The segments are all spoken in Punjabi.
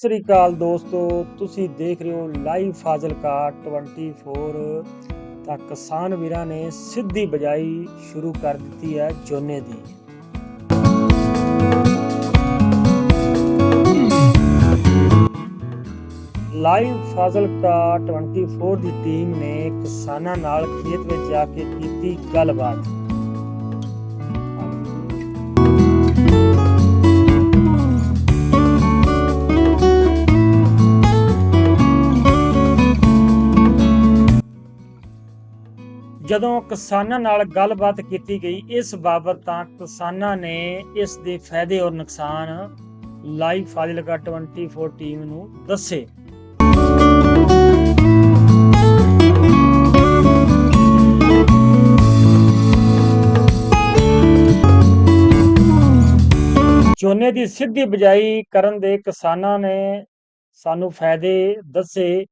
ਸ੍ਰੀ ਅਕਾਲ ਦੋਸਤੋ, ਤੁਸੀਂ ਦੇਖ ਰਹੇ ਹੋ ਲਾਈਵ ਫਾਜ਼ਿਲਕਾ 24 ਤਾਂ ਕਿਸਾਨ ਵੀਰਾਂ ਨੇ ਸਿੱਧੀ ਬਜਾਈ ਸ਼ੁਰੂ ਕਰ ਦਿੱਤੀ ਹੈ ਝੋਨੇ ਦੀ। ਲਾਈਵ ਫਾਜ਼ਿਲਕਾ 24 ਦੀ ਟੀਮ ਨੇ ਕਿਸਾਨਾਂ ਨਾਲ ਖੇਤ ਵਿੱਚ ਜਾ ਕੇ ਕੀਤੀ ਗੱਲਬਾਤ। ਜਦੋਂ ਕਿਸਾਨਾਂ ਨਾਲ ਗੱਲਬਾਤ ਕੀਤੀ ਗਈ, ਇਸ ਬਾਬਤ ਤਾਂ ਕਿਸਾਨਾਂ ਨੇ ਇਸ ਦੇ ਫਾਇਦੇ ਔਰ ਨੁਕਸਾਨ ਲਾਈਵ ਫਾਜ਼ਿਲਕਾ 24 ਟੀਮ ਨੂੰ ਦੱਸੇ। ਝੋਨੇ ਦੀ ਸਿੱਧੀ ਬਜਾਈ ਕਰਨ ਦੇ ਕਿਸਾਨਾਂ ਨੇ ਸਾਨੂੰ ਫਾਇਦੇ ਦੱਸੇ।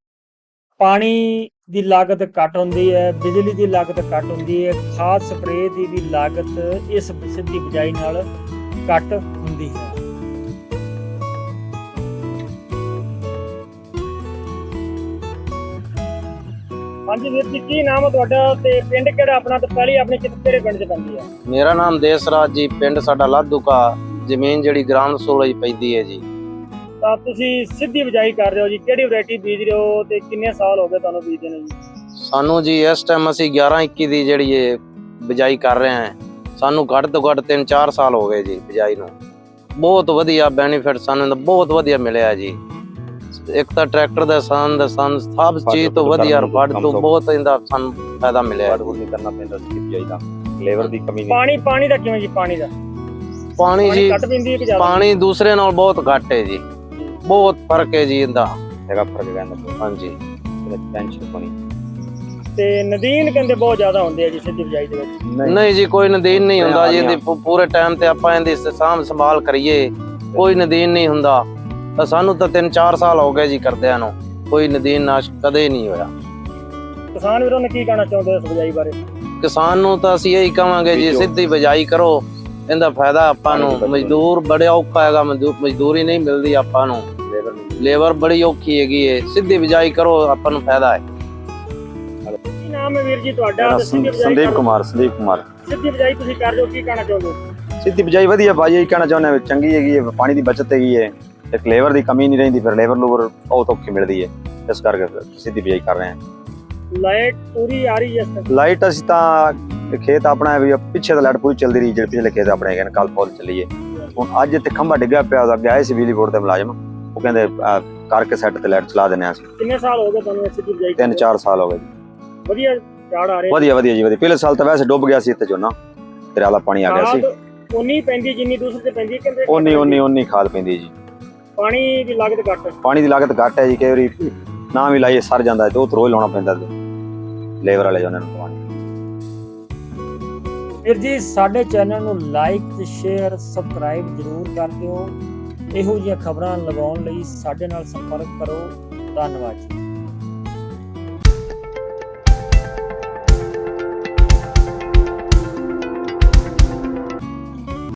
ਪਾਣੀ ਦੀ ਲਾਗਤ ਘੱਟ ਹੁੰਦੀ ਹੈ, ਬਿਜਲੀ ਦੀ ਲਾਗਤ ਘੱਟ ਹੁੰਦੀ ਹੈ ਖਾਦ ਸਪਰੇਅ ਦੀ ਵੀ ਲਾਗਤ ਇਸ ਸਿੱਧੀ ਬਜਾਈ ਨਾਲ ਘੱਟ ਹੁੰਦੀ ਹੈ। ਹਾਂਜੀ ਵੀਰ ਜੀ, ਕੀ ਨਾਮ ਹੈ ਤੁਹਾਡਾ ਤੇ ਪਿੰਡ ਕਿਹੜਾ ਆਪਣਾ ਤੇ ਪਹਿਲੀ ਆਪਣੀ ਕਿਹੜੇ ਪਿੰਡ 'ਚ ਪੈਂਦੀ ਹੈ? ਮੇਰਾ ਨਾਮ ਦੇਸਰਾਜ ਜੀ, ਪਿੰਡ ਸਾਡਾ ਲਾਧੂਕਾ, ਜ਼ਮੀਨ ਜਿਹੜੀ ਗ੍ਰਾਮ ਸੋਲਜ ਪੈਂਦੀ ਹੈ ਜੀ। ਤਾਂ ਤੁਸੀਂ ਸਿੱਧੀ ਬਜਾਈ ਕਰ ਰਹੇ ਹੋ ਜੀ ਕਿਹੜੀ ਵੈਰਾਈਟੀ ਬੀਜ ਰਹੇ ਹੋ ਤੇ ਕਿੰਨੇ ਸਾਲ ਹੋ ਗਏ ਤੁਹਾਨੂੰ ਬੀਜਦੇ ਨੂੰ ਜੀ? ਸਾਨੂੰ ਜੀ ਇਸ ਟਾਈਮ ਅਸੀਂ 11 21 ਦੀ ਜਿਹੜੀ ਇਹ ਬਿਜਾਈ ਕਰ ਰਹੇ ਹਾਂ। ਸਾਨੂੰ ਘੱਟ ਤੋਂ ਘੱਟ 3-4 ਸਾਲ ਹੋ ਗਏ ਜੀ ਬਿਜਾਈ ਨੂੰ। ਬਹੁਤ ਵਧੀਆ ਬੈਨੀਫਿਟ ਸਾਨੂੰ ਬਹੁਤ ਵਧੀਆ ਮਿਲਿਆ ਜੀ। ਇੱਕ ਤਾਂ ਟਰੈਕਟਰ ਦਾ ਸੰਦ ਸੰਦ ਸਭ ਚੀਜ਼ ਤੋਂ ਵਧੀਆ ਵੱਡ ਤੋਂ ਬਹੁਤ ਇਹਦਾ ਸਾਨੂੰ ਫਾਇਦਾ ਮਿਲਿਆ ਵੁੱਡ ਨਹੀਂ ਕਰਨਾ ਪੈਂਦਾ ਸੀ ਬਿਜਾਈ ਦਾ। ਲੇਬਰ ਦੀ ਕਮੀ ਨਹੀਂ। ਪਾਣੀ ਪਾਣੀ ਦਾ ਕਿਵੇਂ ਜੀ ਪਾਣੀ ਦਾ? ਪਾਣੀ ਜੀ ਘੱਟ ਪੀਂਦੀ ਹੈ ਕਿ ਜ਼ਿਆਦਾ? ਪਾਣੀ ਦੂਸਰੇ ਨਾਲ ਬਹੁਤ ਘੱਟ ਹੈ ਜੀ। ਬਹੁਤ ਫ਼ਰਕ ਹੈ ਜੀ ਇਹਦਾ। ਹੈਗਾ ਫ਼ਰਕ ਰਹਿੰਦਾ ਹਾਂਜੀ। ਟੈਨਸ਼ਨ ਕੋਣੀ ਤੇ ਨਦੀਨ ਕਹਿੰਦੇ ਬਹੁਤ ਜ਼ਿਆਦਾ ਹੁੰਦੇ ਆ ਜੀ ਸਿੱਧੀ ਬਜਾਈ ਦੇ ਵਿੱਚ। ਨਹੀਂ। ਜੀ ਕੋਈ ਨਦੀਨ ਨਹੀਂ ਹੁੰਦਾ ਜੀ। ਇਹਦੀ ਪੂਰੇ ਟਾਈਮ ਤੇ ਆਪਾਂ ਇਹਦੀ ਸਾਂਭ ਸੰਭਾਲ ਕਰੀਏ। ਕੋਈ ਨਦੀਨ ਨਹੀਂ ਹੁੰਦਾ। ਤਾਂ ਸਾਨੂੰ ਤਾਂ 3-4 ਸਾਲ ਹੋ ਗਏ ਜੀ ਕਰਦਿਆਂ ਨੂੰ। ਕੋਈ ਨਦੀਨ ਨਾਸ਼ ਕਦੇ ਨਹੀਂ ਹੋਇਆ। ਕਿਸਾਨ ਵੀਰੋਂ ਨੇ ਕੀ ਕਹਿਣਾ ਚਾਹੁੰਦੇ ਇਸ ਬਜਾਈ ਬਾਰੇ? ਕਿਸਾਨ ਨੂੰ ਤਾਂ ਅਸੀਂ ਇਹੀ ਕਵਾਂਗੇ ਜੀ। ਸਿੱਧੀ ਬਜਾਈ ਕਰੋ। ਇਹਦਾ ਫਾਇਦਾ ਆਪਾਂ ਨੂੰ ਮਜ਼ਦੂਰ ਬੜੇ ਔਖਾ ਹੈਗਾ ਮਜ਼ਦੂ- ਮਜ਼ਦੂਰੀ ਨਹੀਂ ਮਿਲਦੀ ਆਪਾਂ ਨੂੰ। ਲੇਬਰ ਬੜੀ ਔਖੀ ਹੈਗੀ ਏ ਸਿੱਧੀ ਬਜਾਈ ਕਰੋ ਆਪਾਂ ਨੂੰ ਫਾਇਦਾ ਹੈ। ਕੀ ਨਾਮ ਹੈ ਵੀਰ ਜੀ ਤੁਹਾਡਾ? ਮੇਰਾ ਤੇ ਸਿੱਧੀ ਬਜਾਈ ਸੰਦੀਪ ਕਰ- ਕੁਮਾਰ ਸੰਦੀਪ ਕੁਮਾਰ। ਸਿੱਧੀ ਬਜਾਈ ਤੁਸੀਂ ਕਰ ਰਹੇ ਹੋ ਕੀ ਕਹਿਣਾ ਸਿੱਧੀ ਬਿਜਾਈ ਵਧੀਆ ਭਾਜੀ ਇਹ ਕਹਿਣਾ ਚਾਹੁੰਦੇ ਚੰਗੀ ਹੈਗੀ ਹੈ ਪਾਣੀ ਦੀ ਬਚਤ ਹੈਗੀ ਹੈ ਇੱਕ ਲੇਬਰ ਦੀ ਕਮੀ ਨਹੀਂ ਰਹਿੰਦੀ ਫਿਰ ਲੇਬਰ ਲੂਬਰ ਬਹੁਤ ਔਖੀ ਮਿਲਦੀ ਹੈ ਇਸ ਕਰਕੇ ਸਿੱਧੀ ਬਿਜਾਈ ਕਰ ਰਹੇ ਹਾਂ। ਲਾਈਟ ਪੂਰੀ ਆ ਰਹੀ ਹੈ? ਲਾਈਟ ਅਸੀਂ ਤਾਂ ਇਹ ਖੇਤ ਆਪਣਾ ਵੀ ਪਿੱਛੇ ਤਾਂ ਲਾਈਟ ਪੂਰੀ ਚੱਲਦੀ ਰਹੀ ਜਿਹੜੇ ਪਿਛਲੇ ਖੇਤ ਆਪਣੇ ਨੇ ਕੱਲ ਫੋਲ ਚੱਲੀਏ। ਹੁਣ ਅੱਜ ਇੱਥੇ ਖੰਭਾ ਡਿੱਗਿਆ ਪਿਆ ਉਹਦਾ ਅੱਗੇ ਆਏ ਸੀ ਬਿਜਲੀ ਬੋਰਡ ਦੇ ਮੁਲਾਜ਼ਮ। ਉਹ ਕਹਿੰਦੇ ਕਰਕੇ ਸੈੱਟ ਤੇ ਲਾਈਟ ਚਲਾ ਹਾਂ ਅਸੀਂ। ਕਿੰਨੇ ਸਾਲ ਹੋ ਗਏ ਤੁਹਾਨੂੰ ਇਹ ਸਿੱਧੀ ਬਜਾਈ ਤਿੰਨ? ਚਾਰ ਸਾਲ ਹੋ ਗਏ ਜੀ। ਵਧੀਆ ਝਾੜ ਆ ਰਹੇ। ਵਧੀਆ ਵਧੀਆ ਜੀ ਵਧੀਆ। ਪਿਛਲੇ ਸਾਲ ਤਾਂ ਵੈਸੇ ਡੁੱਬ ਗਿਆ ਸੀ ਇੱਥੇ ਝੋਨਾ ਤੇਰੇ ਵਾਲਾ ਪਾਣੀ ਆ ਗਿਆ ਸੀ। ਉਨੀ ਪੈਂਦੀ ਜਿੰਨੀ ਦੂਸਰੇ ਤੇ ਪੈਂਦੀ ਕਹਿੰਦੇ ਉਨੀ ਉਨੀ ਉਨੀ ਖਾਦ ਪੈਂਦੀ ਜੀ। ਪਾਣੀ ਦੀ ਲਾਗਤ ਘੱਟ। ਹੈ। ਪਾਣੀ ਦੀ ਲਾਗਤ ਘੱਟ ਹੈ ਜੀ ਕਈ ਵਾਰੀ ਨਾ ਵੀ ਲਾਈਏ ਸਰ ਜਾਂਦਾ ਤੇ ਉਹ ਰੋਜ਼ ਲਾਉਣਾ ਪੈਂਦਾ ਲੇਬਰ ਵਾਲੇ ਜਿਹਨਾਂ ਨੂੰ। ਵੀਰ ਜੀ, ਸਾਡੇ ਚੈਨਲ ਨੂੰ ਲਾਈਕ ਤੇ ਸ਼ੇਅਰ ਸਬਸਕ੍ਰਾਈਬ ਜ਼ਰੂਰ ਕਰ ਦਿਓ। ਇਹੋ ਜਿਹੀਆਂ ਖਬਰਾਂ ਲਗਾਉਣ ਲਈ ਸਾਡੇ ਨਾਲ ਸੰਪਰਕ ਕਰੋ। ਧੰਨਵਾਦ ਜੀ।